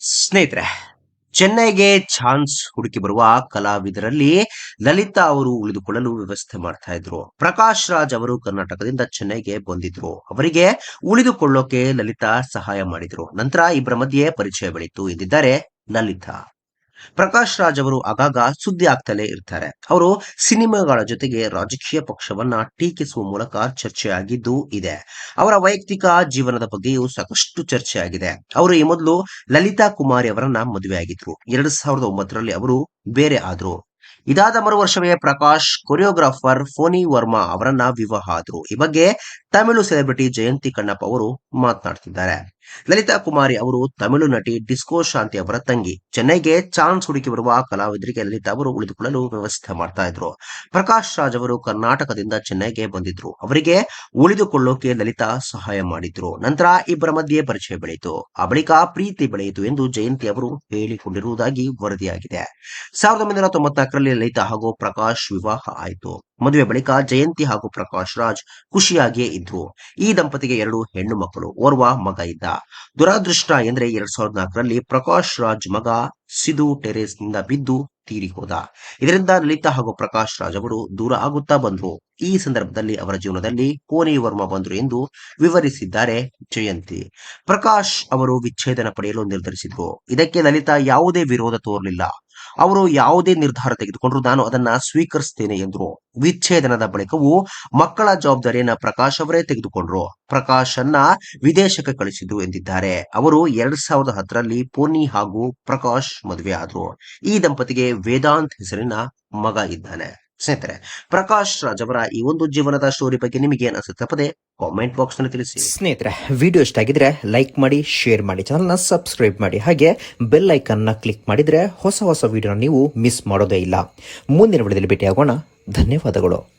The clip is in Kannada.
ಸ್ನೇಹಿತರೆ, ಚೆನ್ನೈಗೆ ಚಾನ್ಸ್ ಹುಡುಕಿ ಬರುವ ಕಲಾವಿದರಲ್ಲಿ ಲಲಿತಾ ಅವರು ಉಳಿದುಕೊಳ್ಳಲು ವ್ಯವಸ್ಥೆ ಮಾಡ್ತಾ ಇದ್ರು. ಪ್ರಕಾಶ್ ರಾಜ್ ಅವರು ಕರ್ನಾಟಕದಿಂದ ಚೆನ್ನೈಗೆ ಬಂದಿದ್ರು. ಅವರಿಗೆ ಉಳಿದುಕೊಳ್ಳೋಕೆ ಲಲಿತಾ ಸಹಾಯ ಮಾಡಿದ್ರು. ನಂತರ ಇಬ್ಬರ ಮಧ್ಯೆ ಪರಿಚಯ ಬೆಳೀತು ಎಂದಿದ್ದಾರೆ ಲಲಿತಾ. ಪ್ರಕಾಶ್ ರಾಜ್ ಅವರು ಆಗಾಗ ಸುದ್ದಿ ಆಗ್ತಲೇ ಇರ್ತಾರೆ. ಅವರು ಸಿನಿಮಾಗಳ ಜೊತೆಗೆ ರಾಜಕೀಯ ಪಕ್ಷವನ್ನ ಟೀಕಿಸುವ ಮೂಲಕ ಚರ್ಚೆಯಾಗಿದ್ದು ಇದೆ. ಅವರ ವೈಯಕ್ತಿಕ ಜೀವನದ ಬಗ್ಗೆಯೂ ಸಾಕಷ್ಟು ಚರ್ಚೆಯಾಗಿದೆ. ಅವರು ಈ ಮೊದಲು ಲಲಿತಾ ಕುಮಾರಿ ಅವರನ್ನ ಮದುವೆಯಾಗಿದ್ರು. ಎರಡ್ ಸಾವಿರದ ಒಂಬತ್ತರಲ್ಲಿ ಅವರು ಬೇರೆ ಆದ್ರು. ಇದಾದ ಮರು ವರ್ಷವೇ ಪ್ರಕಾಶ್, ಕೊರಿಯೋಗ್ರಾಫರ್ ಫೋನಿ ವರ್ಮಾ ಅವರನ್ನ ವಿವಾಹ ಆದ್ರು. ಈ ಬಗ್ಗೆ ತಮಿಳು ಸೆಲೆಬ್ರಿಟಿ ಜಯಂತಿ ಕಣ್ಣಪ್ಪ ಅವರು ಮಾತನಾಡುತ್ತಿದ್ದಾರೆ ಲಲಿತಾ ಕುಮಾರಿ ಅವರು ತಮಿಳು ನಟಿ ಡಿಸ್ಕೋ ಶಾಂತಿ ಅವರ ತಂಗಿ. ಚೆನ್ನೈಗೆ ಚಾನ್ಸ್ ಹುಡುಕಿ ಬರುವ ಕಲಾವಿದರಿಗೆ ಲಲಿತಾ ಅವರು ಉಳಿದುಕೊಳ್ಳಲು ವ್ಯವಸ್ಥೆ ಮಾಡ್ತಾ ಇದ್ರು. ಪ್ರಕಾಶ್ ರಾಜ್ ಅವರು ಕರ್ನಾಟಕದಿಂದ ಚೆನ್ನೈಗೆ ಬಂದಿದ್ರು. ಅವರಿಗೆ ಉಳಿದುಕೊಳ್ಳೋಕೆ ಲಲಿತಾ ಸಹಾಯ ಮಾಡಿದ್ರು. ನಂತರ ಇಬ್ಬರ ಮಧ್ಯೆ ಪರಿಚಯ ಬೆಳೆಯಿತು. ಆ ಬಳಿಕ ಪ್ರೀತಿ ಬೆಳೆಯಿತು ಎಂದು ಜಯಂತಿ ಅವರು ಹೇಳಿಕೊಂಡಿರುವುದಾಗಿ ವರದಿಯಾಗಿದೆ. ಸಾವಿರದ ಒಂಬೈನೂರ ತೊಂಬತ್ನಾಲ್ಕರಲ್ಲಿ ಲಲಿತಾ ಹಾಗೂ ಪ್ರಕಾಶ್ ವಿವಾಹ ಆಯಿತು. ಮದುವೆ ಬಳಿಕ ಜಯಂತಿ ಹಾಗೂ ಪ್ರಕಾಶ್ ರಾಜ್ ಖುಷಿಯಾಗಿಯೇ ಇದ್ರು ಈ ದಂಪತಿಗೆ ಎರಡು ಹೆಣ್ಣು ಮಕ್ಕಳು, ಓರ್ವ ಮಗ ಇದ್ದ. ದುರಾದೃಷ್ಟ ಎಂದ್ರೆ ಎರಡ್ ಸಾವಿರದ ನಾಲ್ಕರಲ್ಲಿ ಪ್ರಕಾಶ್ ರಾಜ್ ಮಗ ಸಿದು ಟೆರೇಸ್ನಿಂದ ಬಿದ್ದು ತೀರಿ ಹೋದ ಇದರಿಂದ ಲಲಿತಾ ಹಾಗೂ ಪ್ರಕಾಶ್ ರಾಜ್ ಅವರು ದೂರ ಆಗುತ್ತಾ ಬಂದ್ರು. ಈ ಸಂದರ್ಭದಲ್ಲಿ ಅವರ ಜೀವನದಲ್ಲಿ ಕೋನಿ ವರ್ಮ ಬಂದರು ಎಂದು ವಿವರಿಸಿದ್ದಾರೆ ಜಯಂತಿ. ಪ್ರಕಾಶ್ ಅವರು ವಿಚ್ಛೇದನ ಪಡೆಯಲು ನಿರ್ಧರಿಸಿದ್ರು ಇದಕ್ಕೆ ಲಲಿತಾ ಯಾವುದೇ ವಿರೋಧ ತೋರಲಿಲ್ಲ. ಅವರು ಯಾವುದೇ ನಿರ್ಧಾರ ತೆಗೆದುಕೊಂಡ್ರು ನಾನು ಅದನ್ನ ಸ್ವೀಕರಿಸ್ತೇನೆ ಎಂದ್ರು. ವಿಚ್ಛೇದನದ ಬಳಿಕವೂ ಮಕ್ಕಳ ಜವಾಬ್ದಾರಿಯನ್ನ ಪ್ರಕಾಶ್ ಅವರೇ ತೆಗೆದುಕೊಂಡ್ರು. ಪ್ರಕಾಶ್ ಅನ್ನ ವಿದೇಶಕ್ಕೆ ಕಳಿಸಿದ್ರು ಎಂದಿದ್ದಾರೆ. ಅವರು ಎರಡ್ ಸಾವಿರದ ಹತ್ತರಲ್ಲಿ ಪೋನಿ ಹಾಗೂ ಪ್ರಕಾಶ್ ಮದುವೆ ಆದ್ರು. ಈ ದಂಪತಿಗೆ ವೇದಾಂತ್ ಹೆಸರಿನ ಮಗ ಇದ್ದಾನೆ. ಸ್ನೇಹಿತರೆ, ಪ್ರಕಾಶ್ ರಾಜ್ ಈ ಒಂದು ಜೀವನದ ಸ್ಟೋರಿ ಬಗ್ಗೆ ನಿಮಗೆ ಏನ್ ಅನ್ಸುತ್ತೆ ತಪ್ಪದೆ ಕಾಮೆಂಟ್ ಬಾಕ್ಸ್ನಲ್ಲಿ ತಿಳಿಸಿ. ಸ್ನೇಹಿತರೆ ವಿಡಿಯೋ ಇಷ್ಟ ಆಗಿದ್ರೆ ಲೈಕ್ ಮಾಡಿ ಶೇರ್ ಮಾಡಿ ಚಾನಲ್ನ ಸಬ್ಸ್ಕ್ರೈಬ್ ಮಾಡಿ. ಹಾಗೆ ಬೆಲ್ ಐಕನ್ನ ಕ್ಲಿಕ್ ಮಾಡಿದ್ರೆ ಹೊಸ ಹೊಸ ವಿಡಿಯೋನ ನೀವು ಮಿಸ್ ಮಾಡೋದೇ ಇಲ್ಲ. ಮುಂದಿನ ವಿಡಿಯೋದಲ್ಲಿ ಭೇಟಿಯಾಗೋಣ. ಧನ್ಯವಾದಗಳು.